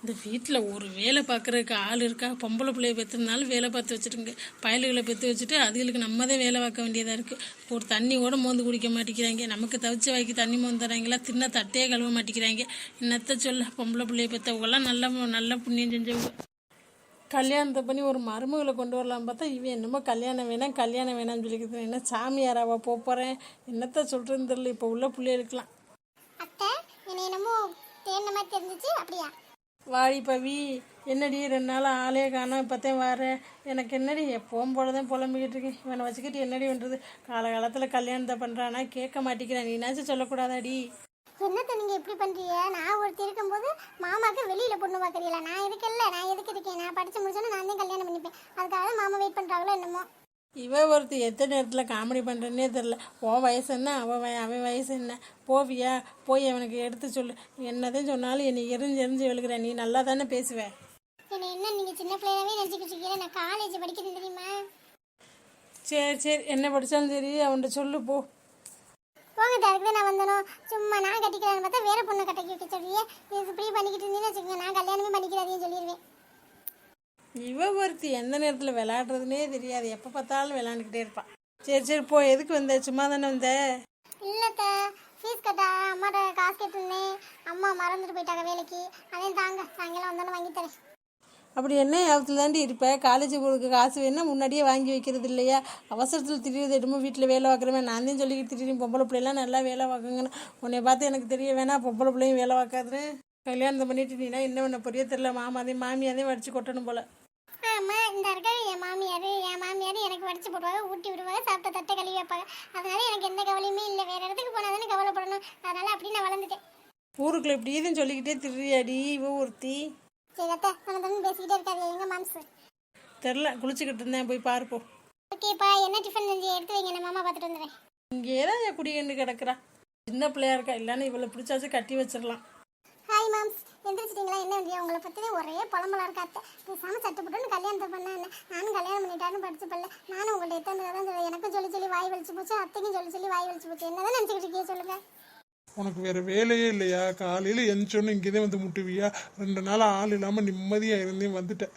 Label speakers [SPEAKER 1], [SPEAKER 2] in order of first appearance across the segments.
[SPEAKER 1] இந்த வீட்டில் ஒரு வேலை பார்க்குறதுக்கு ஆள் இருக்கா? பொம்பளை பிள்ளைய பெற்றுனாலும் வேலை பார்த்து வச்சுருங்க பயலுகளை பெற்று வச்சுட்டு அதுகளுக்கு நம்ம தான் வேலை பார்க்க வேண்டியதாக இருக்குது ஒரு தண்ணி கூட மோந்து குடிக்க மாட்டேங்கிறாங்க. நமக்கு தவிச்ச வாய்க்கு தண்ணி மோந்து தராங்களா? தின்ன தட்டையே கழுவ மாட்டேங்கிறாங்க. என்னத்த சொல்ல? பொம்பளை பிள்ளைய பெற்றவங்களாம் நல்ல நல்ல புண்ணியம் செஞ்சவங்க. கல்யாணத்தை பண்ணி ஒரு மருமகளை கொண்டு வரலாம் பார்த்தா இவன் என்னமோ கல்யாணம் வேணாம் கல்யாணம் வேணாம்னு சொல்லிக்கிறது என்ன சாமியாராவா போக போகிறேன் என்னத்த சொல்கிறேன்னு தெரியல. இப்போ உள்ள பிள்ளைகளுக்கெல்லாம்.
[SPEAKER 2] அத்தை என்னமோ மாதிரி தெரிஞ்சிச்சு. அப்படியா?
[SPEAKER 1] வாடி பவி என்னடி ரெண்டு நாள் ஆளே காணோம் இப்போத்தையும் வரேன் எனக்கு என்னடி எப்போவும் போல தான் புலம்பிக்கிட்டு இருக்கேன். இவனை வச்சுக்கிட்டு என்னடி பண்ணுறது காலகாலத்தில் கல்யாணத்தை பண்ணுறானா கேட்க மாட்டேங்கிறான் நீனாச்சும் சொல்லக்கூடாதாடி?
[SPEAKER 2] என்னத்த நீங்க இப்படி பண்றீங்க? நான் ஒருத்தர் இருக்கும்போது மாமாக்கு வெளியில பொண்ணு பார்க்கறீங்களா? நான் இருக்கேன்ல நான் எதுக்கு இருக்கேன்? நான் படிச்சு முடிச்சோன்னு நான் தான் கல்யாணம் பண்ணிப்பேன். அதுக்காக மாமா வெயிட் பண்றாங்களோ என்னமோ.
[SPEAKER 1] இவ ஒருத்தி எத்தனை நேரத்தில் காமெடி பண்ணுறேன்னே தெரில உன் வயசு என்ன? அவன் வய அவன் வயசு என்ன? போவியா? போய் அவனுக்கு எடுத்து சொல்லு. என்னதான் சொன்னாலும் என்னை எரிஞ்சு எரிஞ்சு விழுகிற நீ நல்லா தானே பேசுவ.
[SPEAKER 2] என்ன என்ன? நீங்க சின்ன பிள்ளையாவே நினைச்சுக்கிட்டு இருக்கீங்க. நான் காலேஜ் படிக்கிறேன் தெரியுமா?
[SPEAKER 1] சரி சரி. என்ன படித்தாலும் சரி அவன்கிட்ட சொல்லு போ.
[SPEAKER 2] போங்க தருக்கு நான் வந்தனோ சும்மா நான் கட்டிக்கிறேன்னு பார்த்தா வேற பொண்ணை கட்டி வைக்க சொல்றியே இது இப்படி பண்ணிக்கிட்டு இருந்தீங்கன்னு வச்சுக்கோங்க. நான் கல்யாணமே பண்ணிக்கிறாதையும் சொல்லிடுவேன்
[SPEAKER 1] இவ ஒருத்தி எந்த நேரத்தில் விளையாடுறதுனே தெரியாது. எப்போ பார்த்தாலும் விளையாண்டுக்கிட்டே இருப்பான் சரி சரி போ. எதுக்கு வந்த? சும்மா தானே வந்த?
[SPEAKER 2] இல்லத்த ஃபீஸ் கட்டா அம்மாட்ட காசு கேட்டிருந்தேன். அம்மா மறந்துட்டு போயிட்டாங்க வேலைக்கு. அதையும் தாங்க சாயங்காலம் வந்தோன்னு வாங்கி தரேன்.
[SPEAKER 1] அப்படி என்ன ஞாபகத்தில் தாண்டி இருப்ப? காலேஜ் போகிறதுக்கு காசு வேணா முன்னாடியே வாங்கி வைக்கிறது இல்லையா? அவசரத்தில் திடீர்னு என்னமோ வீட்டில் வேலை பார்க்குறவன். நான் தான் சொல்லிக்கிட்டு திடீர்னு பொம்பளை பிள்ளைலாம் நல்லா வேலை பார்க்குங்கன்னு உன்னை பார்த்து எனக்கு தெரிய வேணாம் பொம்பளை பிள்ளையும் வேலை பார்க்காதுன்னு. கல்யாணத்தை பண்ணிட்டு நீனா என்ன பண்ண பொரிய தெரில மாமாதையும் மாமியாதையும் வடிச்சு கொட்டணும் போல.
[SPEAKER 2] ஆமா இந்த இருக்க என் மாமியார் என் மாமியார் எனக்கு வடிச்சு போடுவாங்க ஊட்டி விடுவாங்க சாப்பிட்ட தட்டை கழுவி வைப்பாங்க. அதனால எனக்கு எந்த கவலையுமே இல்லை. வேற இடத்துக்கு போனால் தானே கவலைப்படணும். அதனால அப்படி நான் வளர்ந்துட்டேன்.
[SPEAKER 1] ஊருக்குள்ள இப்படி இதுன்னு சொல்லிக்கிட்டே திரியாடி இவ ஒருத்தி.
[SPEAKER 2] சரி அத்தை நம்ம தம்பி பேசிக்கிட்டே இருக்காது எங்க மாம்ஸ்?
[SPEAKER 1] தெரில குளிச்சுக்கிட்டு இருந்தேன். போய் பார்ப்போம்
[SPEAKER 2] ஓகேப்பா என்ன டிஃபன் செஞ்சு எடுத்து வைங்க. நான் மாமா பார்த்துட்டு வந்துடுறேன்.
[SPEAKER 1] இங்கே தான் என் குடிகண்டு கிடக்குறா. சின்ன பிள்ளையா இருக்கா. இல்லைன்னா இவளை பிடிச்சாச்சும் கட்டி வச்சிடலாம்.
[SPEAKER 2] ஹாய் மாம்ஸ் எந்திரிச்சிட்டிங்களா? என்ன இல்லையா உங்களை பற்றி தான் ஒரே புலம்பலா இருக்கா அத்தை. பேசாமல் சட்டு போட்டுன்னு கல்யாணத்தை பண்ணேன். நானும் கல்யாணம் பண்ணிட்டான்னு படிச்சு பல்ல. நானும் உங்கள்ட்ட எத்தனை தான் எனக்கும் சொல்லி சொல்லி வாய் வலிச்சு போச்சு அத்தைக்கும் சொல்லி சொல்லி வாய் வலிச்சு போச்சு. என்னதான் நினச்சிக்கிட்டு இருக்கீங்க சொல்லுங்க.
[SPEAKER 3] உனக்கு வேற வேலையே இல்லையா? காலையில் எந்திரிச்சோன்னு இங்கேதான் வந்து முட்டுவியா? ரெண்டு நாள் ஆள் இல்லாமல் நிம்மதியாக இருந்தேன் வந்துட்டேன்.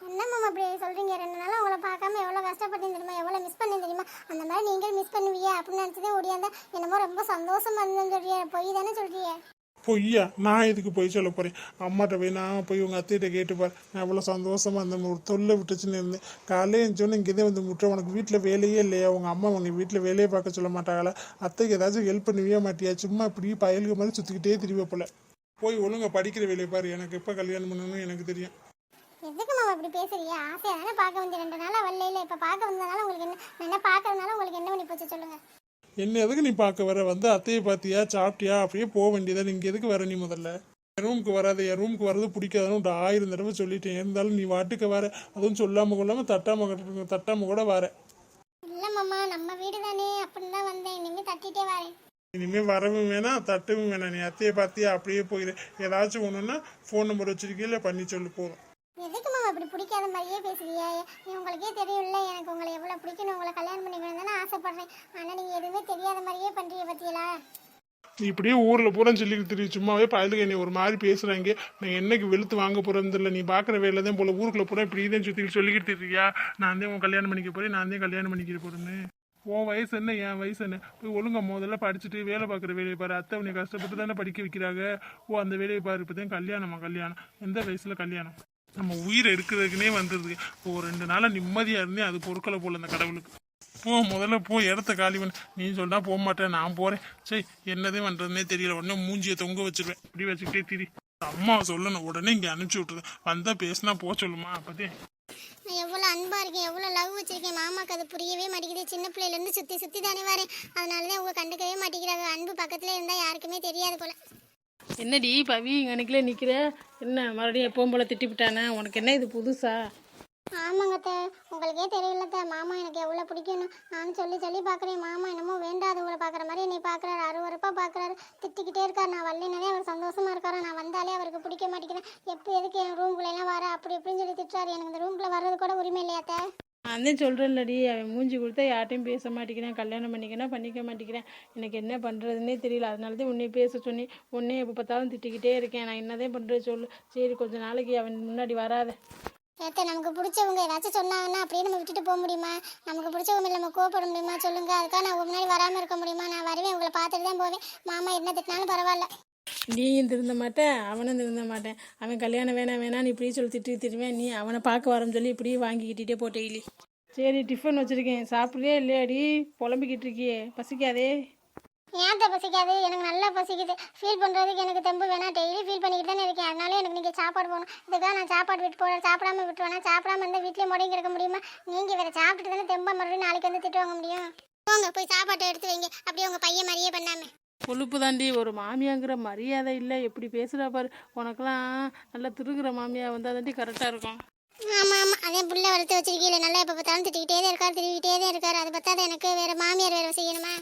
[SPEAKER 2] என்ன மாமா அப்படி சொல்றீங்க? ரெண்டு நாளும் உங்களை பார்க்காம எவ்வளோ கஷ்டப்பட்டேன் தெரியுமா? எவ்வளோ மிஸ் பண்ணேன் தெரியுமா? அந்த மாதிரி நீங்கள் மிஸ் பண்ணுவீங்க அப்படின்னு நினச்சதே ஓடியாந்தா என்னமோ ரொம்ப சந்தோஷமா இருந்தேன்னு சொல்றியே. பொய் தானே சொல்றியே.
[SPEAKER 3] பொய்யா? நான் எதுக்கு போய் சொல்ல போகிறேன் அம்மாட்ட போய் நான் போய் உங்கள் அத்தைகிட்ட கேட்டுப்பார் நான் எவ்வளோ சந்தோஷமாக இருந்தேன் ஒரு தொல்லை விட்டுச்சுன்னு இருந்தேன். காலையில் எழுந்தோன்னு இங்கே வந்து முட்டை உனக்கு வீட்டில் வேலையே இல்லையா? உங்கள் அம்மா உன்னை வீட்டில் வேலையை பார்க்க சொல்ல மாட்டாங்களா? அத்தைக்கு ஏதாச்சும் ஹெல்ப் பண்ணுவியே மாட்டியா? சும்மா இப்படி பயலுக்கு மாதிரி சுற்றிக்கிட்டே திரும்ப போல. போய் ஒழுங்கா படிக்கிற வேலையை பாரு. எனக்கு எப்போ கல்யாணம் பண்ணணும்னு எனக்கு தெரியும்.
[SPEAKER 2] எதுக்கு மாமா இப்படி பேசுறீங்க ஆசையா தானே பார்க்க வந்து ரெண்டு நாளா வரல இல்லை இப்போ பார்க்க வந்ததுனால உங்களுக்கு என்ன நான் என்ன பார்க்கறதுனால உங்களுக்கு என்ன பண்ணி போச்சு சொல்லுங்க
[SPEAKER 3] என்ன எதுக்கு நீ பார்க்க வர? வந்து அத்தையை பார்த்தியா? சாப்பிட்டியா? அப்படியே போக வேண்டியதா? நீங்க எதுக்கு வர நீ முதல்ல? என் ரூமுக்கு வராத என் ரூமுக்கு வர்றது பிடிக்காதுன்னு ஆயிரம் தடவை சொல்லிட்டேன். இருந்தாலும் நீ வாட்டுக்கு வர. அதுவும் சொல்லாம கொள்ளாம தட்டாம தட்டாம கூட வர.
[SPEAKER 2] இல்லை மாமா நம்ம வீடு தானே. அப்படின்னு தான் வந்தேன். இனிமேல் தட்டிட்டே வரேன்.
[SPEAKER 3] இனிமே வரவும் வேணாம் தட்டவும் வேணாம் நீ அத்தையை பார்த்தியா? அப்படியே போயிடு ஏதாச்சும் ஒன்றுன்னா ஃபோன் நம்பர் வச்சிருக்கீல்ல பண்ணி சொல்லு போதும்.
[SPEAKER 2] பிடிக்காத மாதிரியே பேசுறீங்க நீ உங்களுக்கே தெரியும்ல எனக்கு உங்களை எவ்வளோ பிடிக்கணும் உங்களை கல்யாணம் பண்ணிக்கணும்னு ஆசைப்படுறேன். ஆனால் நீங்கள் எதுவுமே தெரியாத மாதிரியே பண்ணுறீங்க பார்த்தீங்களா
[SPEAKER 3] நீ இப்படியே ஊரில் பூரா சொல்லிக்கிட்டு தெரியும் சும்மாவே பயலுக்கு என்னை ஒரு மாதிரி பேசுகிறாங்க நான் என்னைக்கு வெளுத்து வாங்க போகிறேன்னு இல்லை நீ பார்க்குற வேலை தான் போல ஊருக்குள்ளே பூரா இப்படி தான் சுற்றிக்கிட்டு சொல்லிக்கிட்டு இருக்கியா நான் தான் உன் கல்யாணம் பண்ணிக்க போகிறேன் நான் தான் கல்யாணம் பண்ணிக்க போகிறேன்னு உன் வயசு என்ன என் வயசு என்ன? போய் ஒழுங்கா முதல்ல படிச்சுட்டு வேலை பார்க்குற வேலையை பாரு. அத்தை உன்னை கஷ்டப்பட்டு தானே படிக்க வைக்கிறாங்க. ஓ அந்த வேலையை பாரு இப்போ தான் கல்யாணமா கல்யாணம். எந்த வயசில் கல்யாணம்? நம்ம உயிர் எடுக்கிறதுக்குனே வந்துருது ஓ ரெண்டு நாளாக நிம்மதியாக இருந்தே அது பொருட்களை போல அந்த கடவுளுக்கு. போ முதல்ல போ இடத்த காலி பண்ணு. நீ சொன்னால் போக மாட்டேன் நான் போகிறேன் சரி என்னதே பண்ணுறதுனே தெரியல. உடனே மூஞ்சியை தொங்க வச்சிருவேன். இப்படி வச்சுக்கிட்டே திரி. அம்மா சொல்லணும். உடனே இங்கே அனுப்பிச்சி விட்டுருது வந்தால் பேசினா போ சொல்லுமா அப்பதே.
[SPEAKER 2] நான் எவ்வளோ அன்பாக இருக்கேன் எவ்வளோ லவ் வச்சிருக்கேன். மாமாக்கு அது புரியவே மாட்டேங்குது. சின்ன பிள்ளையிலேருந்து சுற்றி சுற்றி தானே வரேன் அதனால தான் அவங்க கண்டுக்கவே மாட்டேங்கிறாங்க. அன்பு பக்கத்தில் இருந்தால் யாருக்குமே தெரியாது போல.
[SPEAKER 1] என்னடி பவி இங்கனைக்குள்ளே நிற்கிற என்ன மறுபடியும் எப்பவும் போல திட்டி விட்டானே? உனக்கு என்ன இது புதுசா?
[SPEAKER 2] ஆமாங்கத்த உங்களுக்கே தெரியலத்த மாமா எனக்கு எவ்வளோ பிடிக்கும்னு. நான் சொல்லி சொல்லி பார்க்குறேன். மாமா என்னமோ வேண்டாதவங்களை பார்க்குற மாதிரி என்னை பார்க்குறாரு. அருவருப்பாக பார்க்குறாரு. திட்டிக்கிட்டே இருக்கார். நான் வரலினாலே அவர் சந்தோஷமாக இருக்காரு. நான் வந்தாலே அவருக்கு பிடிக்க மாட்டேங்கிறேன் எப்போ எதுக்கு என் ரூம்குள்ளெல்லாம் வர? அப்படி இப்படின்னு சொல்லி திட்டுறாரு. எனக்கு இந்த ரூம்குள்ளே வர்றது கூட உரிமை இல்லையாத்த
[SPEAKER 1] நான் தான் சொல்கிறேன்லடி அவன் மூஞ்சி கொடுத்தா யார்ட்டையும் பேச மாட்டேங்கிறேன் கல்யாணம் பண்ணிக்கிறேன் பண்ணிக்க மாட்டேங்கிறேன். எனக்கு என்ன பண்ணுறதுன்னே தெரியல அதனால தான் உன்னை பேச சொன்னி உன்னே எப்போ பார்த்தாலும் திட்டிக்கிட்டே இருக்கேன். நான் என்னதான் பண்ணுறது சொல்லு. சரி கொஞ்ச நாளைக்கு அவன் முன்னாடி வராத.
[SPEAKER 2] ஏத்த நமக்கு பிடிச்சவங்க ஏதாச்சும் சொன்னாங்கன்னா அப்படியே நம்ம விட்டுட்டு போக முடியுமா? நமக்கு பிடிச்சவங்க நம்ம கோவப்பட முடியுமா? சொல்லுங்க. அதுக்காக நான் முன்னாடி வராமல் இருக்க முடியுமா? நான் வருவேன் உங்களை பார்த்துட்டு தான் போவேன். மாமா என்ன திட்டினாலும் பரவாயில்ல.
[SPEAKER 1] நீயும் திருந்த மாட்டேன் அவனும் திருந்த மாட்டேன் அவன் கல்யாணம் வேணாம் வேணான்னு இப்படி சொல்லி திட்டு திருவேன் நீ அவனை பார்க்க வரேன்னு சொல்லி இப்படியே வாங்கிக்கிட்டே போ டெய்லி சரி டிஃபன் வச்சுருக்கேன். சாப்பிட்றியா இல்லையாடி புலம்பிக்கிட்டு இருக்கியே. பசிக்காதே.
[SPEAKER 2] ஏன் பசிக்காது? எனக்கு நல்லா பசிக்குது. ஃபீல் பண்ணுறதுக்கு எனக்கு தெம்பு வேணாம். டெய்லி ஃபீல் பண்ணிக்கிட்டு தானே இருக்கேன். அதனால எனக்கு நீங்கள் சாப்பாடு போகணும் இதுக்காக நான் சாப்பாடு விட்டு போகிறேன் சாப்பிடாம விட்டுருவேனா சாப்பிடாம இருந்தால் வீட்லேயே முடங்கி கிடக்க முடியுமா? நீங்கள் வேறு சாப்பிட்டுட்டு தானே தெம்பை மறுபடியும் நாளைக்கு வந்து திட்டு வாங்க முடியும். போங்க போய் சாப்பாட்டை எடுத்து வைங்க. அப்படியே உங்கள் பையன் மாதிரியே பண்ணாமல்
[SPEAKER 1] கொழுப்பு தாண்டி ஒரு மாமியாங்கிற மரியாதை இல்லை. எப்படி பேசுகிறா பாரு. உனக்கெல்லாம் நல்லா திருகிற மாமியா வந்தால் தாண்டி கரெக்டாக இருக்கும்.
[SPEAKER 2] ஆமாம் ஆமாம் அதே புள்ள வளர்த்து வச்சிருக்கீங்களே நல்லா எப்போ பார்த்தாலும் திட்டிக்கிட்டே தான் இருக்கார் திட்டிக்கிட்டே தான் இருக்கார். அது பார்த்தா எனக்கு? வேறு மாமியார் வேறு செய்யணுமா?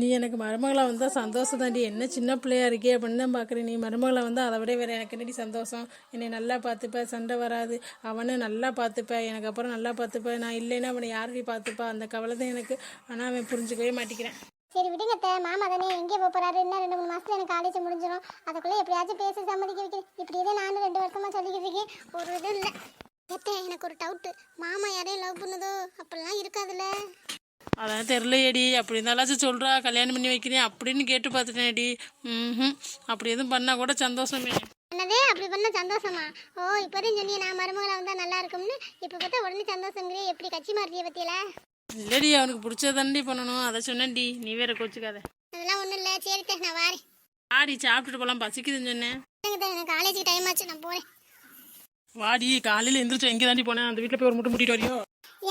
[SPEAKER 1] நீ எனக்கு மருமகளாக வந்தால் சந்தோஷம் தாண்டி என்ன சின்ன பிள்ளையா இருக்கே அப்படின்னு தான் பார்க்குறேன் நீ மருமகளாக வந்தால் அதை விட வேறு எனக்கு என்னடி சந்தோஷம்? என்னை நல்லா பார்த்துப்ப சண்டை வராது. அவனை நல்லா பார்த்துப்ப எனக்கு அப்புறம் நல்லா பார்த்துப்ப. நான் இல்லைன்னா அவனை யாரடி பார்த்துப்பா. அந்த கவலை தான் எனக்கு. ஆனால் அவன் புரிஞ்சுக்கவே மாட்டேங்கிறேன்.
[SPEAKER 2] சரி விடுங்க அத்தை. மாமா தானே எங்கே போக போறாரு. இன்னும் ரெண்டு மூணு மாசத்துல எனக்கு காலேஜ் முடிஞ்சிடும் அதுக்குள்ளே எப்படியாச்சும் பேசி சம்மதிக்க வைக்கிறேன். இப்படியே தான் நானும் ரெண்டு வருஷமா சொல்லிக்கிட்டு இருக்கேன். ஒரு இது இல்லை. அத்தை எனக்கு ஒரு டவுட்டு மாமா யாரையும் லவ் பண்ணுதோ அப்படிலாம் இருக்காதுல்ல.
[SPEAKER 1] அதான் தெரிலையேடி அப்படி இருந்தாலாச்சும் சொல்கிறா கல்யாணம் பண்ணி வைக்கிறேன் அப்படின்னு கேட்டு பார்த்துட்டேன்டி. ம் அப்படி எதுவும் பண்ணால் கூட சந்தோஷமே.
[SPEAKER 2] என்னதே? அப்படி பண்ண சந்தோஷமா? ஓ இப்போதான் சொன்னீங்க நான் மருமகளை வந்தா நல்லா இருக்கும்னு. இப்போ பார்த்தா உடனே சந்தோஷங்கிறே. எப்படி கட்சி மாறிய பத்தியில?
[SPEAKER 1] இல்லடி அவனுக்கு பிடிச்சதாண்டி பண்ணணும். அதை சொன்னேன்டி. நீ வேற கோச்சுக்காத.
[SPEAKER 2] அதெல்லாம் ஒன்றும் இல்லை. சரி நான் வாரேன்.
[SPEAKER 1] ஆடி சாப்பிட்டுட்டு போகலாம் பசிக்குதுன்னு சொன்னேன்.
[SPEAKER 2] எனக்கு காலேஜுக்கு டைம் ஆச்சு. நான் போறேன்.
[SPEAKER 1] வாடி காலையில் எந்திரிச்சு எங்கே தாண்டி போனேன்? அந்த வீட்டில் போய் ஒரு முட்டை முட்டிட்டு வரையோ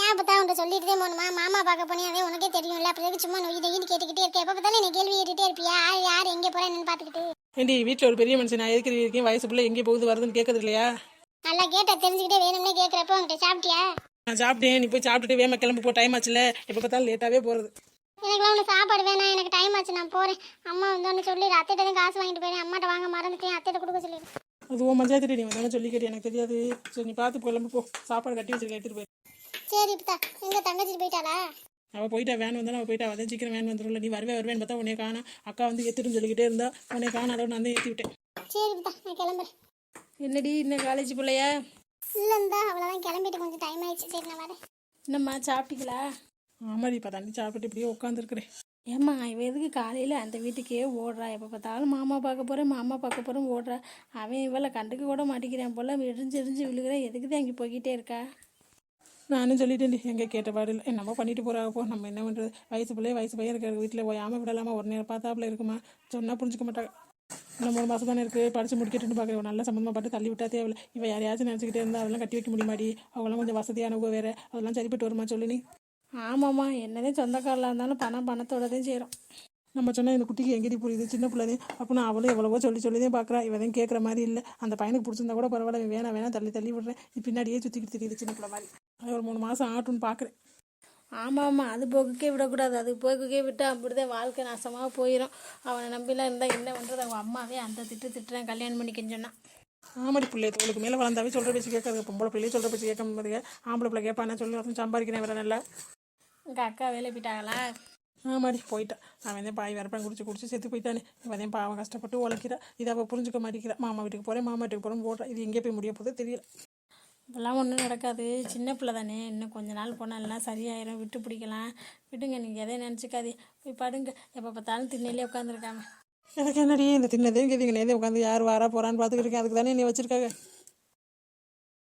[SPEAKER 2] ஏன் தான் உன்ட்ட சொல்லிட்டு தான் போகணுமா? மாமா பார்க்க போனே அதே உனக்கே தெரியும்ல. எதுக்கு சும்மா நொய் நொய்னு கேட்டுக்கிட்டே இருக்கேன் எப்போ பார்த்தாலும் என்ன கேள்வி கேட்டுட்டே இருப்பியா? யார் யார் எங்கே போறேன்னு பார்த்துக்கிட்டு?
[SPEAKER 1] ஏண்டி வீட்டில் ஒரு பெரிய மனுஷன். நான் எதுக்கு இருக்கேன்? வயசு பிள்ளை எங்கே போகுது வருதுன்னு கேட்கறது இல்லையா?
[SPEAKER 2] நல்லா கேட்டா தெரிஞ்சுக்கிட்டே வேணும்னே கேட்குறப்ப உங்ககிட்ட சாப்பிட்டியா?
[SPEAKER 1] நான் சாப்பிட்டேன் நீ போய் சாப்பிட்டுட்டு வேமா கிளம்பி போ டைம் ஆச்சுல. எப்போ பார்த்தாலும் லேட்டாகவே போகிறது
[SPEAKER 2] எனக்குலாம் ஒன்று சாப்பாடு வேணாம் எனக்கு டைம் ஆச்சு நான் போகிறேன் அம்மா வந்தோன்னு சொல்லி அத்தைகிட்ட தான் காசு வாங்கிட்டு போயிறேன் அம்மாட்ட வாங்க மறந்துட்டேன். அத்தைகிட்ட கொடுக்க சொல்லிடு.
[SPEAKER 1] அது ஓ மஞ்சாயத்து நீ வந்தாலும் சொல்லிக்கிட்டு எனக்கு தெரியாது. சரி நீ பார்த்து கிளம்பி போ. சாப்பாடு கட்டி வச்சிருக்கேன் எடுத்துகிட்டு போய்
[SPEAKER 2] சரி இப்பா எங்க தங்கச்சி போயிட்டாளா?
[SPEAKER 1] அவள் போயிட்டா வேன் வந்தாலும் அவள் போயிட்டா. அவள் சீக்கிரம் வேன் வந்துடும்ல நீ வருவே வருவேன்னு பார்த்தா உன்னை காணா. அக்கா வந்து ஏற்றுன்னு சொல்லிக்கிட்டே இருந்தா உன்னை காணா அதோட நான் தான் ஏற்றி விட்டேன்.
[SPEAKER 2] சரி இப்பா நான் கிளம்புறேன்.
[SPEAKER 1] என்னடி இன்னும் காலேஜ் பிள்ளையா
[SPEAKER 2] இல்லைந்தா அவ்வளோதான் கிளம்பிட்டு கொஞ்சம் டைம் ஆயிடுச்சு. சரி நான் வரேன்.
[SPEAKER 1] என்னம்மா சாப்பிட்டீங்களா? ஆமாடி இப்போ தண்ணி சாப்பிட்டு இப்படியே உட்காந்துருக்குறேன் ஏம்மா இவ எதுக்கு காலையில் அந்த வீட்டுக்கே ஓடுறா? எப்போ பார்த்தாலும் மாமா பார்க்க போகிறேன் மாமா பார்க்க போகிறேன் ஓடுறா. அவன் இவளை கண்டுக்க கூட மாட்டேங்கிறான் போல இடிஞ்சு இடிஞ்சு விழுகிற. எதுக்கு தான் அங்கே போய்கிட்டே இருக்கா? நானும் சொல்லிட்டேன்டி எங்கே கேட்ட பாடு இல்லை என்னமோ பண்ணிட்டு போகிறாங்க போ. நம்ம என்ன பண்ணுறது வயசு பிள்ளைய வயசு பையன் இருக்கிற வீட்டில் ஓயாமல் விடலாமா? ஒரு நேரம் பார்த்தாப்புல இருக்குமா? சொன்னால் புரிஞ்சுக்க மாட்டாங்க இன்னும் மூணு மாதம் தானே இருக்குது படித்து முடிக்கட்டுன்னு பார்க்குறேன் நல்ல சம்மந்தமாக பார்த்து தள்ளி விட்டா தேவையில்ல. இவன் யாரையாச்சும் நினச்சிக்கிட்டே இருந்தால் அதெல்லாம் கட்டி வைக்க முடியுமாடி? அவங்களாம் கொஞ்சம் வசதியானவங்க வேறு. அதெல்லாம் சரிப்பட்டு வருமா சொல்லு நீ? ஆமாம்மா. என்னதே சொந்தக்காரில் இருந்தாலும் பணம் பணத்தோட தான் செய்கிறோம் நம்ம சொன்னால் இந்த குட்டிக்கு எங்கேடி புரியுது. சின்ன பிள்ளைதே. அப்போ நான் அவளும் எவ்வளவோ சொல்லி சொல்லி தான் பார்க்குறா இவன் கேட்குற மாதிரி இல்லை. அந்த பையனுக்கு பிடிச்சிருந்தா கூட பரவாயில்ல. வேணாம் வேணாம். தள்ளி தள்ளி விடுறேன். பின்னாடியே சுற்றிக்கிட்டு தெரியுது சின்ன பிள்ளை மாதிரி. அது ஒரு மூணு மாதம் ஆட்டுன்னு பார்க்குறேன் ஆமாம் ஆமாம் அது போக்குக்கே விடக்கூடாது. அது போக்குக்கே விட்டால் அப்படிதான் வாழ்க்கை நாசமாக போயிடும் அவனை நம்பிலாம் இருந்தால் என்ன பண்ணுறது அவன் அம்மாவே அந்த திட்டு திட்டுறேன். கல்யாணம் பண்ணிக்கன்னு சொன்னான் ஆமாடி பிள்ளை தோளுக்கு மேலே வளர்ந்தாவே சொல்கிற பேச்சு கேட்காது. பொம்பளை பிள்ளையே சொல்கிற பேச்சு கேட்க முடியாது ஆம்பளை பிள்ளை கேட்பானே சொல்லி சம்பாதிக்கிறேன் வேற நல்லா. உங்கள் அக்கா வேலை போயிட்டாங்களா? ஆமாடி போயிட்டான் அவன் தான் பாய் வரப்பன் குடிச்சு குடிச்சு செத்து போயிட்டானே. இவன் பாவம் கஷ்டப்பட்டு உழைக்கிறா. இதை அவள் புரிஞ்சுக்க மாட்டேங்கிறா. மாமா வீட்டுக்கு போகிறேன் மாமா வீட்டுக்கு போகிறேன் போடுறா இது எங்கே போய் முடிய போதோ தெரியல. இப்போல்லாம் ஒன்றும் நடக்காது. சின்ன பிள்ளை தானே. இன்னும் கொஞ்ச நாள் போனால் எல்லாம் சரியாயிரும். விட்டு பிடிக்கலாம். விடுங்க நீங்கள் எதையும் நினச்சிக்காது. போய் படுங்க. எப்போ பார்த்தாலும் திண்ணையிலே உட்காந்துருக்காங்க எனக்கு என்னடி இந்த திண்ணதையும் கேட்குங்க நேதே உட்காந்து யார் வாரா போகிறான்னு பார்த்துக்கிட்டு இருக்கேன். அதுக்கு தானே நீ வச்சிருக்காங்க.